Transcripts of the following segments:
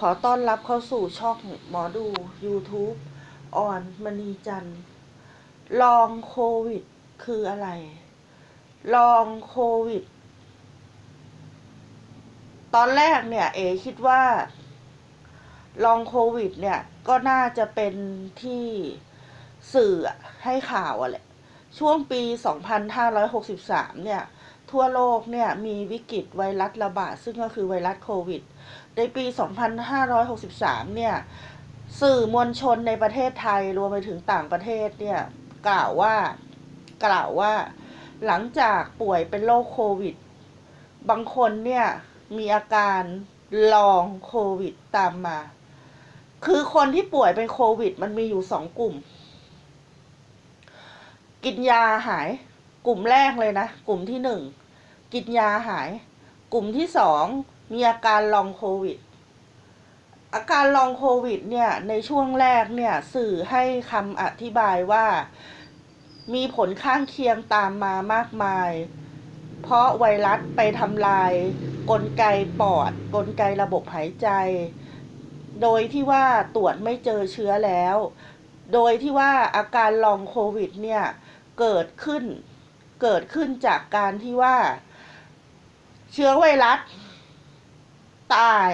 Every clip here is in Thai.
ขอต้อนรับเข้าสู่ช่องหมอดู YouTube ออนมณีจันทร์ลองโควิด คืออะไร ลองโควิด ตอนแรกเนี่ย เอคิดว่า ลองโควิด เนี่ย ก็น่าจะเป็นที่สื่อให้ข่าวอะแหละ ช่วงปี 2563 เนี่ย ทั่วโลกเนี่ยมีวิกฤตไวรัสระบาดซึ่งก็คือไวรัสโควิด ในปี 2563 เนี่ย สื่อมวลชนในประเทศไทยรวมไปถึงต่างประเทศเนี่ย กล่าวว่ากล่าวว่า หลังจากป่วยเป็นโรคโควิด บางคนเนี่ยมีอาการลองโควิดตามมา คือคนที่ป่วยเป็นโควิด มันมีอยู่สองกลุ่ม กินยาหาย กลุ่มแรกเลยนะ กลุ่มที่หนึ่งกินยาหาย กลุ่มที่สองมีอาการลองโควิด อาการลองโควิดเนี่ยในช่วงแรกเนี่ยสื่อให้คำอธิบายว่า มีผลข้างเคียงตามมามากมาย เพราะไวรัสไปทำลาย กลไกปอด กลไกระบบหายใจ โดยที่ว่าตรวจไม่เจอเชื้อแล้ว โดยที่ว่าอาการลองโควิดเนี่ยเกิดขึ้น เกิดขึ้นจากการที่ว่า เชื้อไวรัส ตาย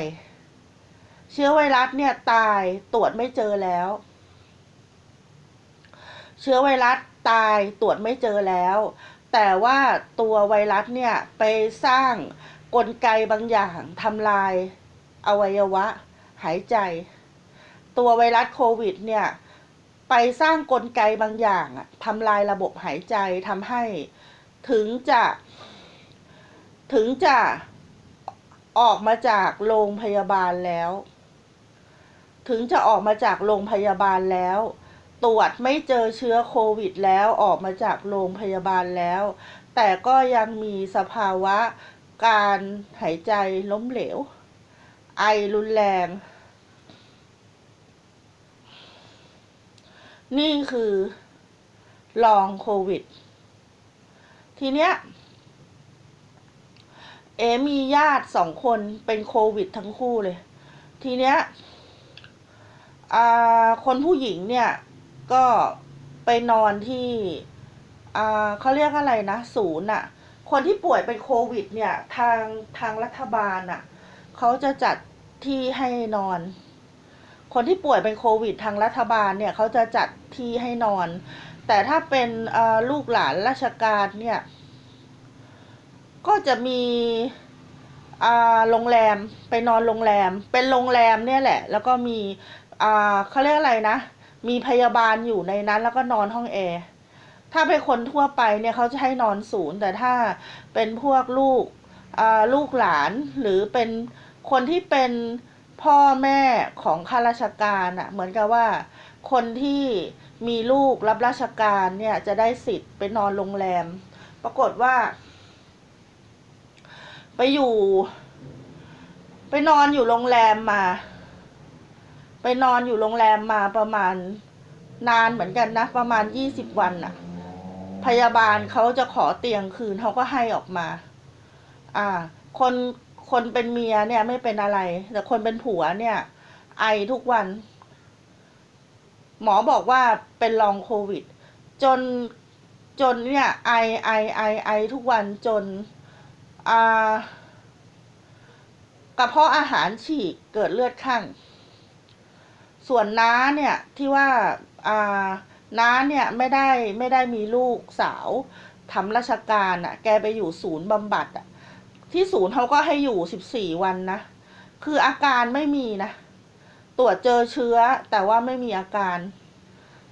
เชื้อไวรัสเนี่ยตายตรวจไม่เจอแล้ว เชื้อไวรัสตายตรวจไม่เจอแล้ว แต่ว่าตัวไวรัสเนี่ยไปสร้างกลไกบางอย่างทำลายอวัยวะ หายใจ ตัวไวรัสโควิดเนี่ย ไปสร้างกลไกบางอย่างอะทำลายระบบหายใจทำให้ถึงจะ ถึงจะออกมาจากโรงพยาบาลแล้ว ถึงจะออกมาจากโรงพยาบาลแล้ว ตรวจไม่เจอเชื้อโควิดแล้วออกมาจากโรงพยาบาลแล้ว แต่ก็ยังมีสภาวะการหายใจล้มเหลว ไอรุนแรง นี่คือลองโควิด ทีเนี้ย เอมีญาติสองคนเป็นโควิดทั้งคู่เลย ทีเนี้ยคนผู้หญิงเนี่ย ก็ไปนอนที่เขาเรียกอะไรนะ ศูนย์อะคนที่ป่วยเป็นโควิด เนี่ย ทางทางรัฐบาลอะเขาจะจัดที่ให้นอน คนที่ป่วยเป็นโควิดทางรัฐบาลเนี่ยเขาจะจัดที่ให้นอน แต่ถ้าเป็นลูกหลานราชการเนี่ย ก็จะมีโรงแรมไปนอนโรงแรม เป็นโรงแรมเนี่ยแหละ แล้วก็มีเขาเรียกอะไรนะ มีพยาบาลอยู่ในนั้น แล้วก็นอนห้องแอร์ถ้าเป็นคนทั่วไปเนี่ยเขาจะให้นอนศูนย์ แต่ถ้าเป็นพวกลูกลูกหลานหรือเป็นคนที่เป็น พ่อแม่ของข้าราชการอะ่ะ เหมือนกับว่า คนที่มีลูกรับราชการเนี่ยจะได้สิทธิ์ไปนอนโรงแรม ปรากฏว่า ไปอยู่ ไปนอนอยู่โรงแรมมา ไปนอนอยู่โรงแรมมาประมาณนานเหมือนกันนะ ประมาณยี่สิบวันน่ะพยาบาลเขาจะขอเตียงคืนเขาก็ให้ออกมา อ่า คน คนเป็นเมียเนี่ยไม่เป็นอะไร แต่คนเป็นผัวเนี่ย ไอทุกวัน หมอบอกว่าเป็นลองโควิด จนจนเนี่ย ไอไอไอไอทุกวันจนอ่ากระเพาะอาหารฉีกเกิดเลือดข้างส่วนน้าเนี่ยที่ว่าอ่าน้าเนี่ยไม่ได้ไม่ได้มีลูกสาวทำราชการอะ่ะ แกไปอยู่ศูนย์บำบัดอะ่ะ ที่ศูนย์เขาก็ให้อยู่สิบสี่วันนะ คืออาการไม่มีนะ ตรวจเจอเชื้อแต่ว่าไม่มีอาการ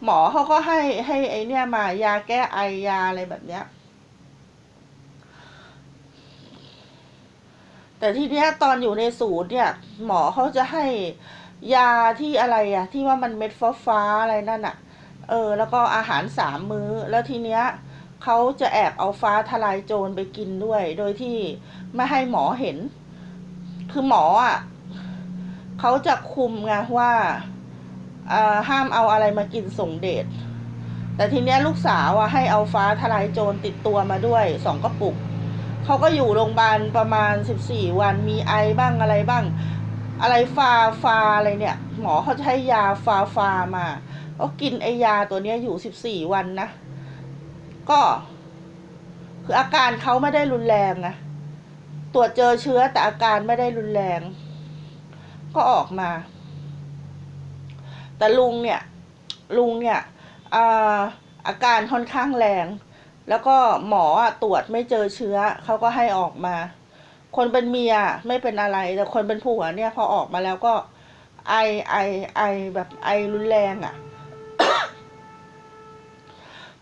หมอเขาก็ให้ให้ไอเนี่ยมายาแก้ไอยาอะไรแบบเนี้ย แต่ทีเนี้ยตอนอยู่ในศูนย์เนี่ย หมอเขาจะให้ยาที่อะไรอะที่ว่ามันเม็ดฟ้าฟ้าอะไรนั่นอะเออ แล้วก็อาหารสามมื้อแล้วทีเนี้ย เขาจะแอบเอาฟ้าทลายโจรไปกินด้วย โดยที่ไม่ให้หมอเห็น คือหมออะเขาจะคุมไงว่าห้ามเอาอะไรมากินส่งเดชแต่ทีเนี้ยลูกสาวอะให้เอาฟ้าทลายโจรติดตัวมาด้วยสองกระปุกเขาก็อยู่โรงพยาบาลประมาณสิบสี่วันมีไอบ้างอะไรบ้าง อะไรฟาฟาอะไรเนี่ย หมอเขาจะให้ยาฟาฟามาก็กินไอยาตัวเนี้ยอยู่สิบสี่วันนะ ก็ คืออาการเขาไม่ได้รุนแรงนะตรวจเจอเชื้อแต่อาการไม่ได้รุนแรง ก็ออกมา แต่ลุงเนี่ย ลุงเนี่ยอาอาการค่อนข้างแรง แล้วก็หมอตรวจไม่เจอเชื้อเขาก็ให้ออกมา คนเป็นเมียไม่เป็นอะไร แต่คนเป็นผัวเนี่ยพอออกมาแล้วก็ไอไอไอแบบไอรุนแรงอะ่ะ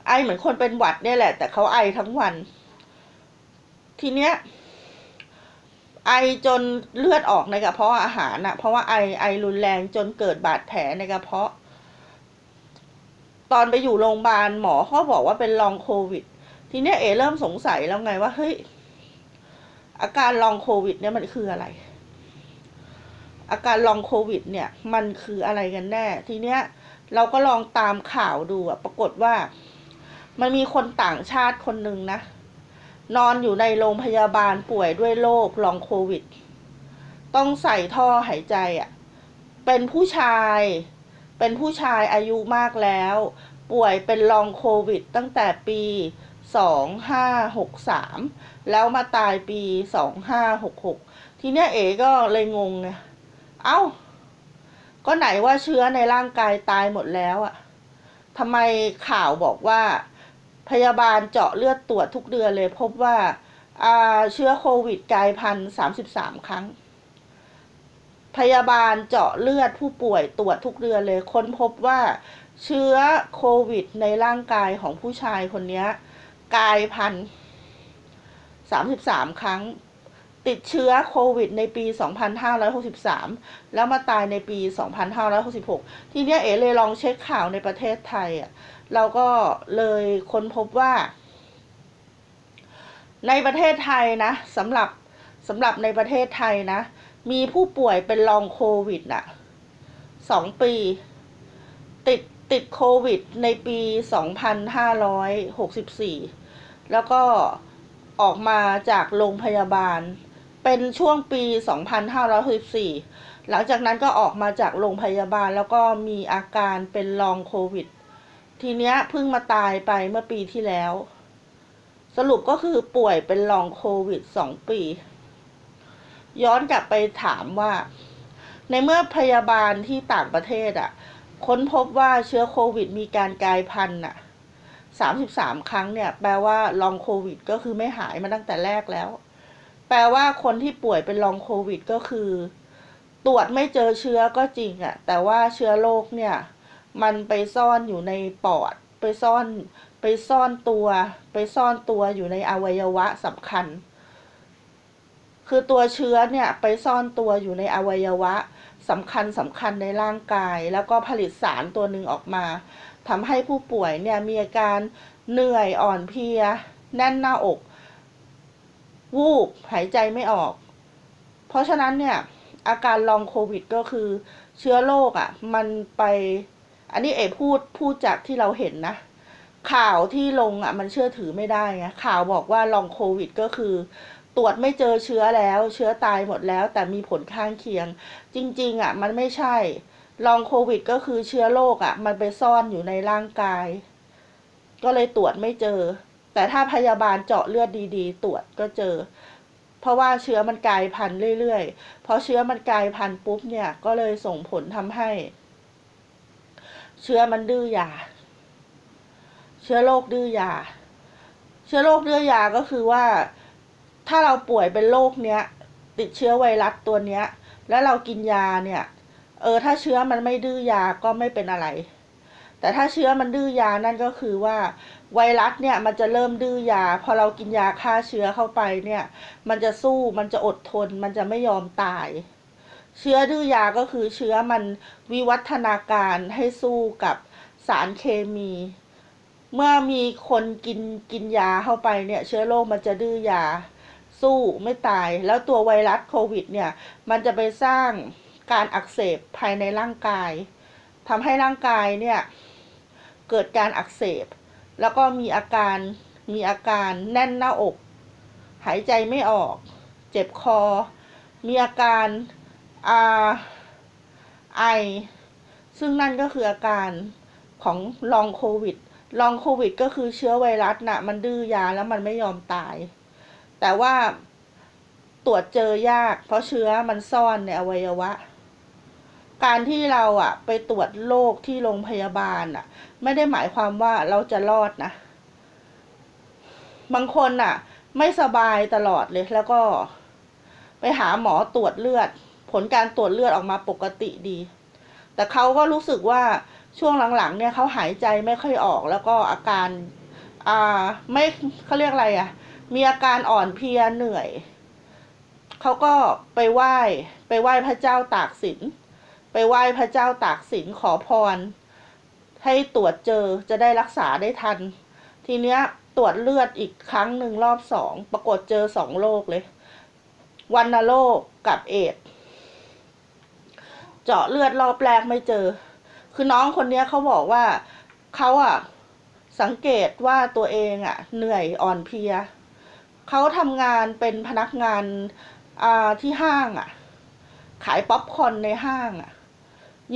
ไอเหมือนคนเป็นหวัดเนี่ยแหละ แต่เขาไอทั้งวัน ทีเนี้ย ไอจนเลือดออกในกระเพาะอาหารนะเพราะว่าไอไอรุนแรงจนเกิดบาดแผลในกระเพาะ ตอนไปอยู่โรงพยาบาลหมอเขาบอกว่าเป็นลองโควิด ทีเนี้ยเอเริ่มสงสัยแล้วไงว่าเฮ้ยอาการลองโควิด เนี่ยมันคืออะไร อาการลองโควิด เนี่ย มันคืออะไรกันแน่ ทีเนี้ยเราก็ลองตามข่าวดูอะปรากฏว่า มันมีคนต่างชาติคนหนึ่งนะ นอนอยู่ในโรงพยาบาลป่วยด้วยโรคลองโควิด ต้องใส่ท่อหายใจอะ่ะ เป็นผู้ชาย เป็นผู้ชายอายุมากแล้ว ป่วยเป็นลองโควิด ตั้งแต่ปีสองห้าหกสามแล้วมาตายปีสองห้าหกหกทีเนี้ยเอ๋ก็เลยงงไงเอ้า ก็ไหนว่าเชื้อในร่างกายตายหมดแล้วอะทำไมข่าวบอกว่า พยาบาลเจาะเลือดตรวจทุกเดือนเลย พบว่าเชื้อโควิดกลายพันธุ์สามสิบสามครั้ง พยาบาลเจาะเลือดผู้ป่วยตรวจทุกเดือนเลย ค้นพบว่าเชื้อโควิดในร่างกายของผู้ชายคนนี้กลายพันธุ์สามสิบสามครั้ง ติดเชื้อโควิดในปี 2563 แล้วมาตายในปี 2566 ทีเนี้ยเอ๋เลยลองเช็คข่าวในประเทศไทยอะ เราก็เลยค้นพบว่า ในประเทศไทยนะสำหรับสำหรับในประเทศไทยนะ มีผู้ป่วยเป็นลองโควิดน่ะสองปี ติดติดโควิดในปี 2564 แล้วก็ออกมาจากโรงพยาบาล เป็นช่วงปี 2564 หลังจากนั้นก็ออกมาจากโรงพยาบาลแล้วก็มีอาการเป็นลองโควิด ทีเนี้ยเพิ่งมาตายไปเมื่อปีที่แล้ว สรุปก็คือป่วยเป็นลองโควิดสองปี ย้อนกลับไปถามว่า ในเมื่อพยาบาลที่ต่างประเทศอะ่ะ ค้นพบว่าเชื้อโควิดมีการกลายพันธุ์อะสามสิบสามครั้งเนี่ย แปลว่าลองโควิด ก็คือไม่หายมาตั้งแต่แรกแล้ว แปลว่าคนที่ป่วยเป็นลองโควิด ก็คือ ตรวจไม่เจอเชื้อก็จริงอะแต่ว่าเชื้อโรคเนี่ย มันไปซ่อนอยู่ในปอด ไปซ่อนไปซ่อนตัว ไปซ่อนตัวอยู่ในอวัยวะสำคัญ คือตัวเชื้อเนี่ยไปซ่อนตัวอยู่ในอวัยวะสำคัญสำคัญในร่างกาย แล้วก็ผลิตสารตัวหนึ่งออกมาทำให้ผู้ป่วยเนี่ยมีอาการเหนื่อยอ่อนเพลีย แน่นหน้าอก วูบหายใจไม่ออก เพราะฉะนั้นเนี่ยอาการลองโควิดก็คือเชื้อโรคอะ่ะ มันไป อันนี้เอพูดพูดจากที่เราเห็นนะ ข่าวที่ลงอะ มันเชื่อถือไม่ได้ไงข่าวบอกว่าลองโควิดก็คือ ตรวจไม่เจอเชื้อแล้ว เชื้อตายหมดแล้ว แต่มีผลข้างเคียง จริง ๆ อะ มันไม่ใช่ลองโควิดก็คือเชื้อโรคอะ มันไปซ่อนอยู่ในร่างกาย ก็เลยตรวจไม่เจอ แต่ถ้าพยาบาลเจาะเลือดดีๆ ตรวจก็เจอ เพราะว่าเชื้อมันกลายพันธุ์เรื่อยๆพอเชื้อมันกลายพันธุ์ปุ๊บเนี่ย ก็เลยส่งผลทำให้ เชื้อมันดื้อยา เชื้อโรคดื้อยา เชื้อโรคดื้อยาก็คือว่า ถ้าเราป่วยเป็นโรคเนี้ย ติดเชื้อไวรัสตัวเนี้ย แล้วเรากินยาเนี่ย เออ ถ้าเชื้อมันไม่ดื้อยาก็ไม่เป็นอะไร แต่ถ้าเชื้อมันดื้อยานั่นก็คือว่าไวรัสเนี่ยมันจะเริ่มดื้อยา พอเรากินยาฆ่าเชื้อเข้าไปเนี่ย มันจะสู้มันจะอดทน มันจะไม่ยอมตาย เชื้อดื้อยาก็คือเชื้อมันวิวัฒนาการให้สู้กับสารเคมี เมื่อมีคนกินกินยาเข้าไปเนี่ย เชื้อโรคมันจะดื้อยาสู้ไม่ตาย แล้วตัวไวรัสโควิดเนี่ย มันจะไปสร้างการอักเสบภายในร่างกายทำให้ร่างกายเนี่ย เกิดการอักเสบ แล้วก็มีอาการมีอาการแน่นหน้าอก หายใจไม่ออก เจ็บคอ มีอาการ อ่าไอซึ่งนั่นก็คืออาการของลองโควิด ลองโควิดก็คือเชื้อไวรัสน่ะ มันดื้อยาแล้วมันไม่ยอมตาย แต่ว่าตรวจเจอยาก เพราะเชื้อมันซ่อนในอวัยวะ การที่เราอะไปตรวจโรคที่โรงพยาบาลอะไม่ได้หมายความว่าเราจะรอดนะ บางคนอะไม่สบายตลอดเลยแล้วก็ ไปหาหมอตรวจเลือด ผลการตรวจเลือดออกมาปกติดี แต่เขาก็รู้สึกว่าช่วงหลังๆ เนี่ยเขาหายใจไม่ค่อยออกแล้วก็อาการอ่าไม่เขาเรียกอะไรอะมีอาการอ่อนเพลียเหนื่อยเขาก็ไปไหว้ไปไหว้พระเจ้าตากสินไปไหว้พระเจ้าตากสินขอพร ให้ตรวจเจอจะได้รักษาได้ทัน ทีเนี้ยตรวจเลือดอีกครั้งหนึ่งรอบสองปรากฏเจอสองโรคเลยวันโรคกับเอด เจาะเลือดรอบแรกไม่เจอ คือน้องคนนี้เขาบอกว่าเขาอะสังเกตว่าตัวเองอะเหนื่อยอ่อนเพลียเขาทำงานเป็นพนักงานอ่าที่ห้างอะขายป๊อปคอนในห้างอะ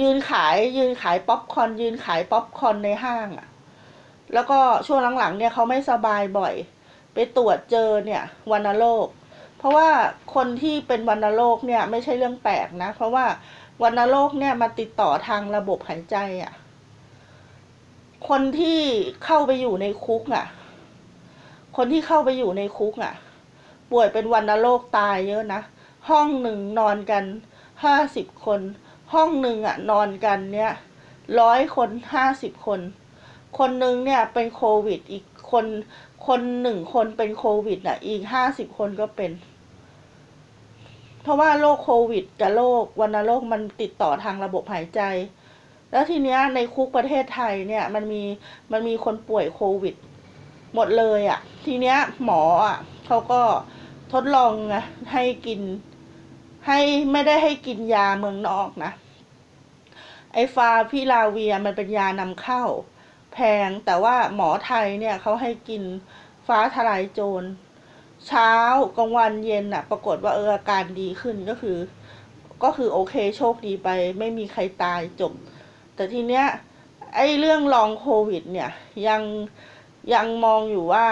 ยืนขายยืนขายป๊อปคอนยืนขายป๊อปคอนในห้างอะแล้วก็ช่วงหลังๆเนี่ยเขาไม่สบายบ่อย ไปตรวจเจอเนี่ยวัณโรคเพราะว่าคนที่เป็นวัณโรคเนี่ยไม่ใช่เรื่องแปลกนะ เพราะว่า วัณโรคเนี่ยมาติดต่อทางระบบหายใจอะ่ะ คนที่เข้าไปอยู่ในคุกอะ่ะ คนที่เข้าไปอยู่ในคุกอะ่ะ ป่วยเป็นวัณโรคตายเยอะนะ ห้องหนึ่งนอนกันห้าสิบคน ห้องหนึ่งอะ นอนกันเนี่ยร้อยคนห้าสิบคน คนหนึ่งเนี่ยเป็นโควิด อีกคน คนหนึ่งคนเป็นโควิดอะ อีกห้าสิบคนก็เป็น เพราะว่าโรคโควิดกับโรควัณโรคมันติดต่อทางระบบหายใจ แล้วทีเนี้ยในคุกประเทศไทยเนี่ยมันมีมันมีคนป่วยโควิด หมดเลยอะ่ะ ทีเนี้ยหมออะเขาก็ทดลองไงให้กิน ให้ไม่ได้ให้กินยาเมืองนอกนะ ไอฟาพิลาเวียมันเป็นยานำเข้า แพงแต่ว่าหมอไทยเนี่ยเขาให้กินฟ้าทลายโจร เช้ากลางวันเย็นน่ะปรากฏว่าเอออาการดีขึ้นก็คือ ก็คือโอเคโชคดีไป ไม่มีใครตายจบ แต่ทีเนี้ยไอ้เรื่องลองโควิด เนี่ย ยังยังมองอยู่ว่า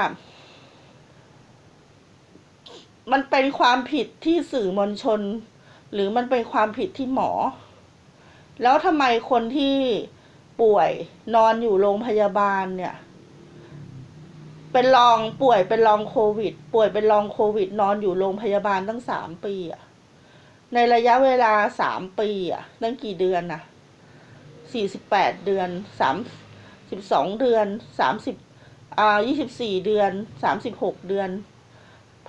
มันเป็นความผิดที่สื่อมวลชน หรือมันเป็นความผิดที่หมอ แล้วทำไมคนที่ป่วยนอนอยู่โรงพยาบาลเนี่ย เป็นรองป่วยเป็นรองโควิด ป่วยเป็นรองโควิด นอนอยู่โรงพยาบาลตั้งสามปีอะในระยะเวลาสามปีอะตั้งกี่เดือนนะสี่สิบแปดเดือนสามสิบสองเดือนสามสิบอ่ายี่สิบสี่เดือนสามสิบหกเดือน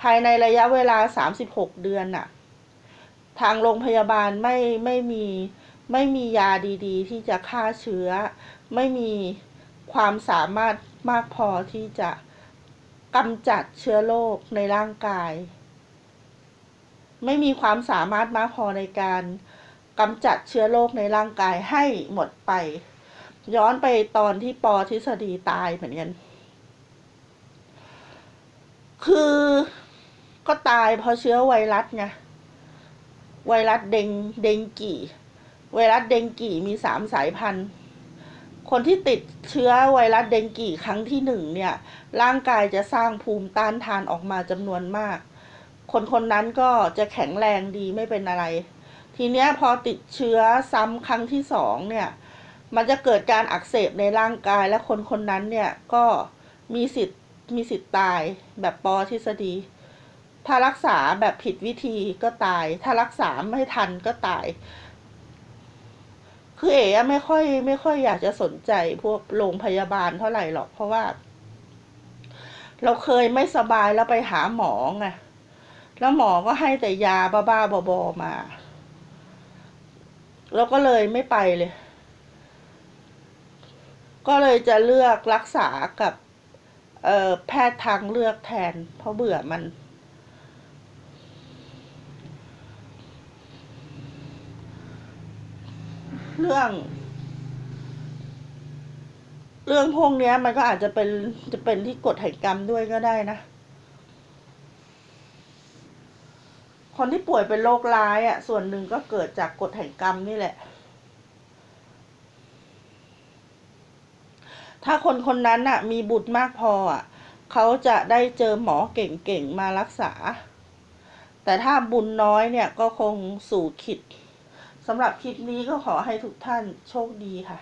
ภายในระยะเวลาสามสิบหกเดือนน่ะ ทางโรงพยาบาลไม่ไม่มีไม่มียาดีๆ ที่จะฆ่าเชื้อ ไม่มีความสามารถมากพอที่จะ กำจัดเชื้อโรคในร่างกาย ไม่มีความสามารถมากพอในการกำจัดเชื้อโรคในร่างกายให้หมดไป ย้อนไปตอนที่ปอทฤษฎีตายเหมือนกัน คือก็ตายเพราะเชื้อไวรัสไงไวรัสเดงเดงกี่ ไวรัสเดงกี่มีสามสายพันธุ์ คนที่ติดเชื้อไวรัสเดงกีครั้งที่หนึ่งเนี่ย ร่างกายจะสร้างภูมิต้านทานออกมาจำนวนมาก คนคนนั้นก็จะแข็งแรงดีไม่เป็นอะไร ทีเนี้ยพอติดเชื้อซ้ำครั้งที่สองเนี่ย มันจะเกิดการอักเสบในร่างกายและคนคนนั้นเนี่ยก็มีสิทธิ์มีสิทธิ์ตายแบบปอทฤษฎี ถ้ารักษาแบบผิดวิธีก็ตาย ถ้ารักษาไม่ทันก็ตาย คือเอ๋ไม่ค่อยไม่ค่อยอยากจะสนใจพวกโรงพยาบาลเท่าไหร่หรอก เพราะว่า เราเคยไม่สบายแล้วไปหาหมอไงแล้วหมอก็ให้แต่ยาบ้าๆบอๆมาแล้วก็เลยไม่ไปเลย ก็เลยจะเลือกรักษากับเออแพทย์ทางเลือกแทน เพราะเบื่อมัน เรื่อง เรื่องพวกเนี้ยมันก็อาจจะเป็นจะเป็นที่กฎแห่งกรรมด้วยก็ได้นะ คนที่ป่วยเป็นโรคร้ายอะ ส่วนหนึ่งก็เกิดจากกฎแห่งกรรมนี่แหละ ถ้าคนคนนั้นอะ มีบุญมากพออะเขาจะได้เจอหมอเก่งๆมารักษา แต่ถ้าบุญน้อยเนี่ยก็คงสู่ขิด สำหรับคลิปนี้ก็ขอให้ทุกท่านโชคดีค่ะ